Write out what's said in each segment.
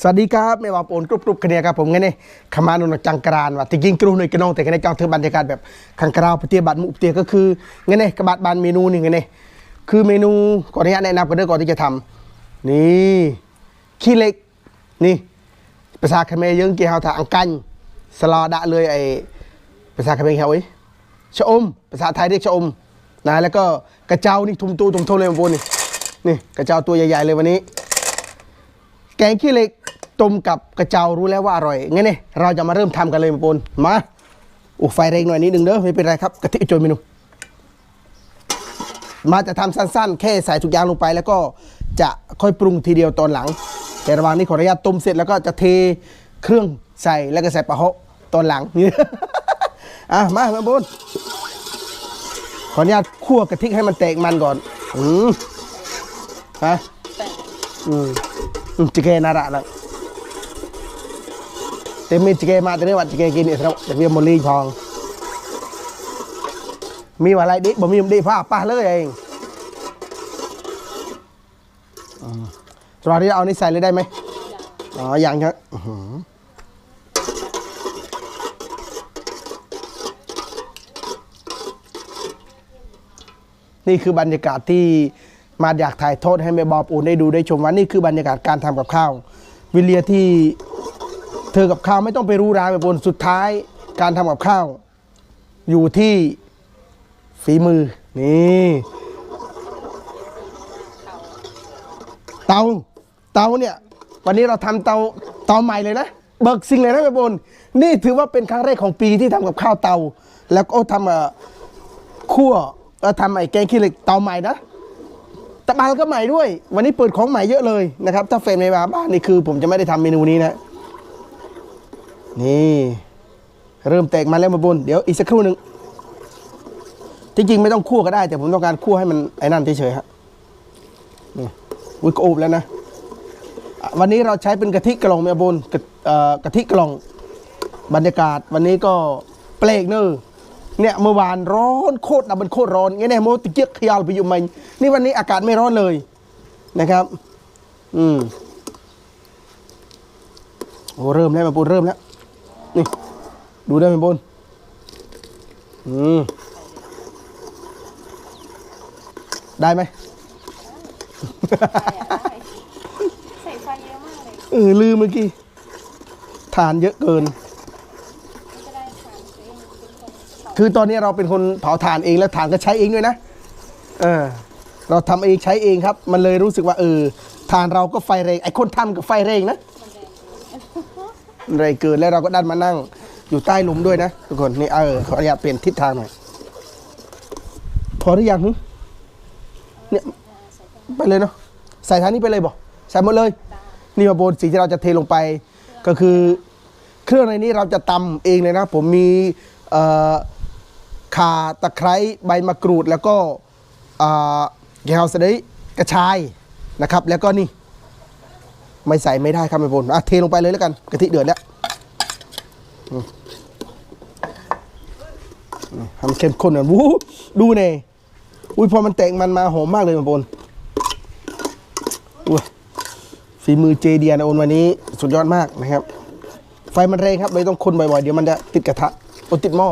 สวัสดีครับไม่ว่าปนกรุบกรุบกันเนี่ยครับผมไงเนี่ยขมานุนจังกรานว่าที่กินกรุหน่อยกระนองแต่ไงเนี่ยจังเธอบรรยากาศแบบขังกราวปะเตียบัตรมุปเตียก็คือไงเนี่ยกระบาดบานเมนูนี่ไงเนี่ยคือเมนูก่อนที่จะแนะนำกันเด้อก่อนที่จะทำนี่ขี้เล็กนี่ภาษาเขมรยังเกี่ยวกังกันสลอดะเลยไอภาษาเขมรเขาไอ้ชะอม ภาษาไทยเรียกชะอมนะแล้วก็กระเจ้านี่ทุมตูทุมโทเลยมาบนนี่นี่กระเจ้าตัวใหญ่ๆเลยวันนี้ แกงขี้เหล็กต้มกับกระเจ้ารู้แล้วว่าอร่อยงั้นเนี่ยเราจะมาเริ่มทำกันเลยมาปนมาอุไฟแรงหน่อยนิดนึงเด้อไม่เป็นไรครับกะทิโจยเมนูมาจะทำสั้นๆ แค่ใส่ทุกอย่างลงไป แล้วก็จะค่อยปรุงทีเดียวตอนหลัง แต่ระหว่างนี้ขออนุญาตต้มเสร็จแล้วก็จะเทเครื่องใส่แล้วก็ใส่ปลาเหาะตอนหลังนี่อะมามาบนขออนุญาตคั่วกะทิให้มันแตกมันก่อน อืมฮะอืม จิเกนาระแล้วเต็มมีจิเกมาแต่เรื่องว่าจิเกกินเนี่ยครับแต่เวียมอลีพอง มีว่าอะไรดิบ่มีมดีผ้าป้าเลยเองอืมสวัสดีเอานี่ใส่เลยได้ไหมอ๋อยังครับนี่คือบรรยากาศที่ มาอยากถ่ายทอดให้แม่บอบอูนได้ดูได้ชมว่านี่คือบรรยากาศการทำกับข้าว วิเลียที่เธอกับข้าวไม่ต้องไปรู้รายแบบบนสุดท้ายการทำกับข้าว อยู่ที่ฝีมือนี่เตาเตาเนี่ยวันนี้เราทำเตาเตาใหม่เลยนะเบิกสิ่งเลยนะแม่บนนี่ถือว่าเป็นครั้งแรกของปีที่ทำกับข้าวเตา แล้วก็ทำเอ่อคั่วเอ่อทำไอ้แกงขี้เหล็กเตาใหม่นะ ตะบานก็ใหม่ด้วย วันนี้เปิดของใหม่เยอะเลยนะครับ ถ้าเฟรนไม่มาบ้านนี่คือ ผมจะไม่ได้ทำเมนูนี้นะ นี่ เริ่มแตกมาแล้วมาบน เดี๋ยวอีกสักครู่หนึ่งจริงๆไม่ต้องคั่วก็ได้ แต่ผมต้องการคั่วให้มันไอ้นั่นเฉยๆฮะนี่อุ้ยกระอุบแล้วนะ วันนี้เราใช้เป็นกะทิกล่องเมียบนกะะทิกล่องบรรยากาศ วันนี้ก็เปลกเนอะ เนี่ยเมื่อวานร้อนโคตรนะมันโคตรร้อนงี้เนี่ยโมตะเกียกขยาลไปอยู่มันนี่วันนี้อากาศไม่ร้อนเลยนะครับ อืมโอ้เริ่มแล้วมาบนเริ่มแล้ว นี่ ดูได้ไหมบนอืมได้ไหมใส่ไฟเยอะมากเลยเออลืมเมื่อกี้ทานเยอะเกิน จะได้ทานเองเป็น คนเผาคือตอนนี้เราเป็นคนเผาถ่านเองแล้วถ่านก็ใช้เองด้วยนะเออเราทำเองใช้เองครับ มันเลยรู้สึกว่าเออถ่านเราก็ไฟแรงไอ้คนทำกับไฟแรงนะมันแรงเกินแล้วเราก็ดันมานั่ง อยู่ใต้ลมด้วยนะทุกคนนี่เออขออนุญาตเปลี่ยนทิศทางหน่อยพอหรือยังหึเนี่ยไปเลยเนาะใส่ทางนี้ไปเลยบอกใส่หมดเลย นี่มาโบนสีที่เราจะเทลงไปก็คือ เครื่องในนี้เราจะตำเองเลยนะ ผมมีเอ่อ ข่าตะไคร้ใบมะกรูดแล้วก็แกวสะเดยกระชายนะครับ แล้วก็นี่ ไม่ใส่ไม่ได้ครับไม่บนอะเทลงไปเลยแล้วกันกะทิเดือดแล้วทำเข้มข้นหน่อยวู้ดูเน่อุ้ยพอมันแตกมันมาหอมมากเลยมาบนอุ้ยฝีมือเจเดียนะโอนวันนี้สุดยอดมากนะครับ ไฟมันแรงครับเลยต้องคนบ่อยๆ เดี๋ยวมันจะติดกระทะโอติดหม้อ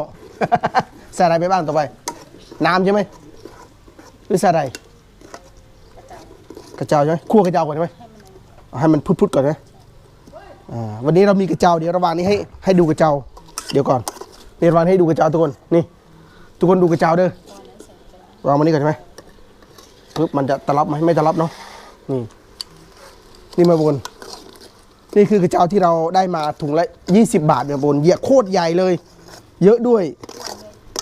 ใส่อะไรไปบ้างต่อไป น้ำใช่ไหมหรือใส่อะไรกระเจ้าใช่ไหมคั่วกระเจ้าก่อนใช่ไหมให้มันพุดๆก่อนนะวันนี้เรามีกระเจ้าเดี๋ยวระหว่างนี้ให้ให้ดูกระเจ้า เดี๋ยวก่อนเดี๋ยวระหว่างนี้ให้ดูกระเจ้าทุกคนนี่ทุกคนดูกระเจ้าเด้อวางมันนี้ก่อนใช่ไหมปึ๊บมันจะตลับไหมไม่ตลับเนาะนี่นี่มาบนนี่คือกระเจ้าที่เราได้มาถุงละ 20 บาทเนี่ยบนเหยียโคตรใหญ่เลย เยอะด้วย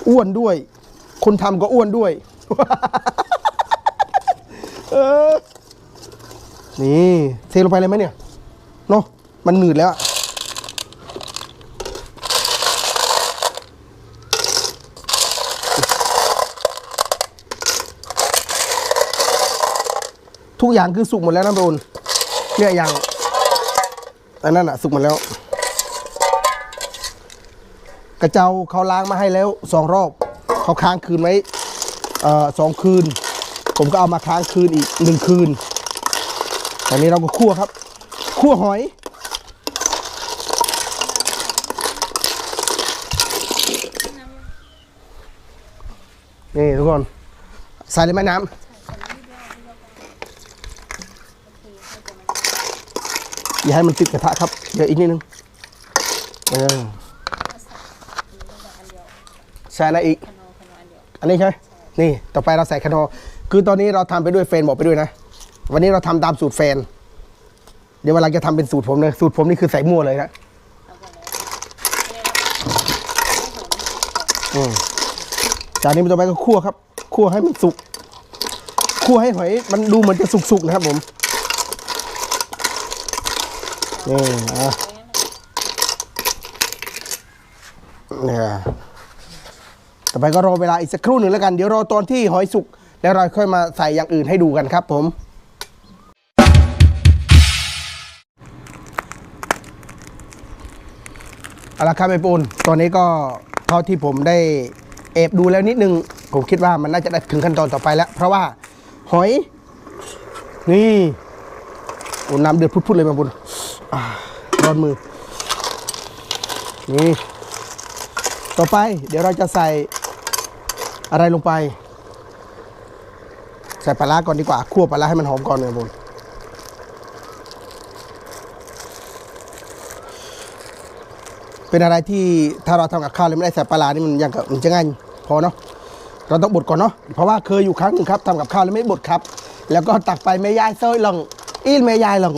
อ้วนด้วย คนทำก็อ้วนด้วย เออ นี่เทลงไปเลยไหมเนี่ย เนาะมันหนืดแล้ว ทุกอย่างคือสุกหมดแล้วนะโดนเนี่ยอย่างอันนั้นอะสุกหมดแล้ว กระเจ้าเขาล้างมาให้แล้วสองรอบเขาค้างคืนไว้สองคืน ผมก็เอามาค้างคืนอีกหนึ่งคืนตอนนี้เราก็คั่วครับคั่วหอยนี่ทุกคนใส่เลยไหมน้ำอย่าให้มันติดกระทะครับเดี๋ยวอีกนิดนึงเออ ส่อะไรอีก อันนี้ใช่ไหมนี่ต่อไปเราใส่คะนอคือตอนนี้เราทำไปด้วยแฟนบอกไปด้วยนะ วันนี้เราทำตามสูตรแฟน เดี๋ยวเวลาจะทำเป็นสูตรผมเลยสูตรผมนี่คือใส่มั่วเลยนะอืมจากนี้มันต่อไปก็คั่วครับ คั่วให้มันสุก คั่วให้หอย มันดูเหมือนจะสุกๆนะครับผมนี่อะเนี่ย ต่อไปก็รอเวลาอีกสักครู่หนึ่งแล้วกัน เดี๋ยวรอตอนที่หอยสุกแล้วเราค่อยมาใส่อย่างอื่นให้ดูกันครับ ผมเอาละครับไอ้ปูนตอนนี้ก็เท่าที่ผมได้เอบดูแล้วนิดนึง ผมคิดว่ามันน่าจะได้ถึงขั้นตอนต่อไปแล้ว เพราะว่าหอย นี่โอ้น้ำเดือดพุดๆเลยมาบุญร้อนมือ นี่ ต่อไปเดี๋ยวเราจะใส่ อะไรลงไป ใส่ปลาร้าก่อนดีกว่าคั่วปลาให้มันหอมก่อนเนี่ยบุญเป็นอะไรที่ถ้าเราทำกับข้าวแล้วไม่ได้ใส่ปลาร้านี่มันยังกับมันจะง่ายพอเนาะเราต้องบดก่อนเนาะเพราะว่าเคยอยู่ครั้งหนึ่งครับทำกับข้าวแล้วไม่บดครับ แล้วก็ตักไปแม่ยายเซยลองอีแม่ยายลอง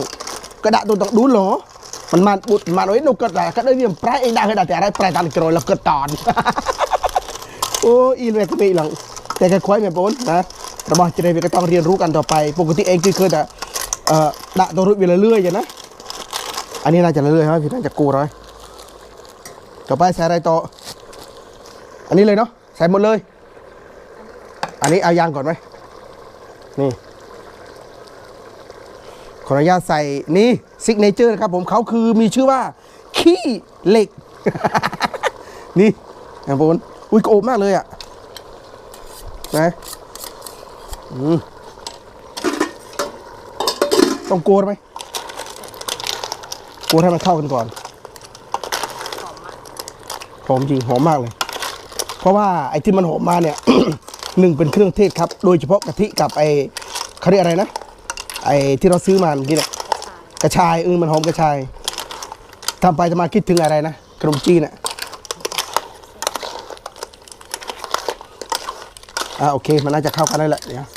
กระดาษตัวต้องดูหรอมันมาบุดมาโอ้ยนกกระดาษก็ได้เรียมปลายเองได้กระดาษแต่อะไรปลายตามกรอยแล้วก็ตอน โอ้อีแม่ก็ไม่หลังแต่ก็คอยแม่ปนนะเราบอกจะได้ก็ต้องเรียนรู้กันต่อไป ปกติเองคือเคยแต่เอ่อดะตัวรุ่นเรื่อยๆอย่างนะอันนี้น่าจะเรื่อยๆครับพี่น่าจะกูร้อยต่อไปใส่อะไรต่อ อันนี้เลยเนาะใส่หมดเลย อันนี้เอายางก่อนไหมนี่ขออนุญาตใส่นี่ซิกเนเจอร์นะครับผมเขาคือมีชื่อว่า ขี้เหล็ก นี่นะผม อุ้ยโกรธมากเลยอะนะอืมต้องโกนไหมโกนให้มันเข้ากันก่อนหอมจริงหอมมากเลย เพราะว่าไอ้ที่มันหอมมาเนี่ยหนึ่งเป็นเครื่องเทศครับ โดยเฉพาะกะทิกับไอ้เขาเรียกอะไรนะ ไอ้ที่เราซื้อมาเมื่อกี้เนี่ยกระชายเออมันหอมกระชายทำไปจะมาคิดถึงอะไรนะขนมจีนอะ อ่าโอเค มันน่าจะเข้ากันได้แหละเดี๋ยว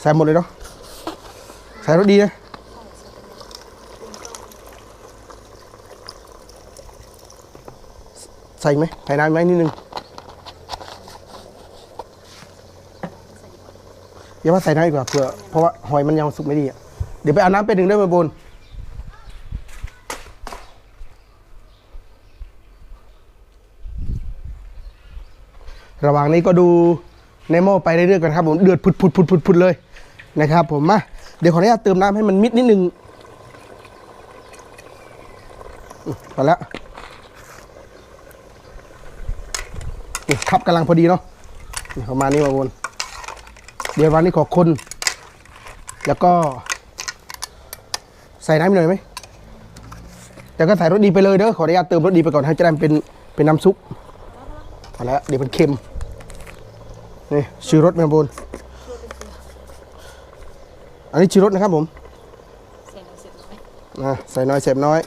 ใส่หมดเลยเนาะใส่รสดีนะใส่ไหมใส่น้ำไหมนิดนึงอย่าว่าใส่น้ำดีกว่าเผื่อเพราะว่าหอยมันยังสุกไม่ดีอะเดี๋ยวไปเอาน้ำไปหนึ่งด้วยมาบน ระหว่างนี้ก็ดูในหม้อไปเรื่อยๆกันครับผมเดือดพุดๆๆๆเลยนะครับผมมาเดี๋ยวขออนุญาตเติมน้ำให้มันมิดนิดนึงพอแล้วนี่ครับกำลังพอดีเนาะนี่ประมาณนี้มาวนเดี๋ยววันนี้ขอคน แล้วก็ใส่น้ำหน่อยไหมแล้วก็ใส่รสดีไปเลยเด้อขออนุญาตเติมรสดีไปก่อนให้จะได้เป็นเป็นน้ำซุป เอาละเดี๋ยวมันเค็ม นี่ชูรสมาบนอันนี้ชูรสนะครับผมเสร็จแล้วเสร็จไหมอะใส่น้อยเสพน้อย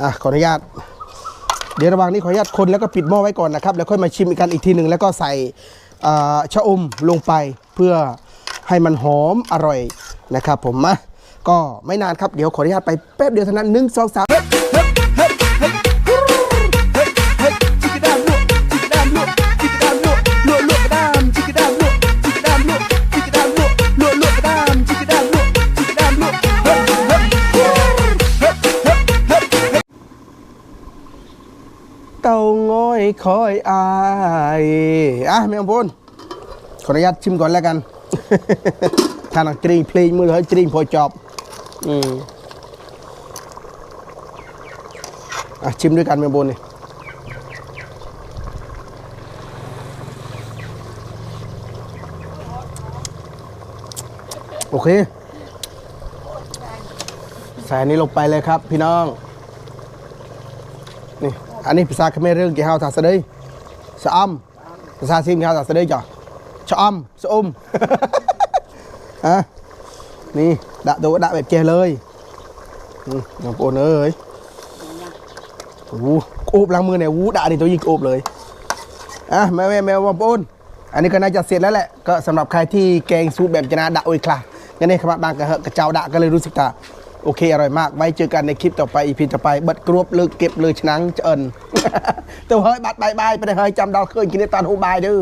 อะ ขออนุญาต เดี๋ยวระหว่างนี้ขออนุญาตคนแล้วก็ปิดหม้อไว้ก่อนนะครับ แล้วค่อยมาชิมกันอีกทีหนึ่งแล้วก็ใส่อ่าชะอมลงไปเพื่อให้มันหอมอร่อยนะครับผมมาก็ไม่นานครับ เดี๋ยวขออนุญาตไปแป๊บเดียวเท่านั้นหนึ่งสองสาม คอยอายอะแมงพนขออนุญาตชิมก่อนแล้วกันทานจริงเพลงมือให้จริงพอจอบอืมอะชิมด้วยกันแมงบนนี่โอเคใส่นี้ลงไปเลยครับพี่น้อง อันนี้ภาษาเขมรเรื่องกี่เฮาถาสะเดยสะอมภาษาซีมกี่เฮาถาสะเดยจ้ะชะอมสะอมฮะนี่ดะตัวดะแบบเจเลยน้องโอนเอ้ยโอ้โอบหลังมือเนี่ยวูดะนี่ตัวยิงโอบเลยอะแม่แม่แม่วอมโอนอันนี้ก็น่าจะเสร็จแล้วแหละ ก็สำหรับใครที่แกงซูปแบบจนาดะโอ้ยคลางั้นนี่ครับบางกระเหกระเจ้าดะก็เลยรู้สึกว่า โอเคอร่อยมาก ไว้เจอกันในคลิปต่อไปอีพีต่อไปบัดกรวบเลิกเก็บเลยชนังเจินตัวเฮ้ยบัดบายบายไปเลยเฮ้ยจำดาวเคยกินในตอนหูบายเด้อ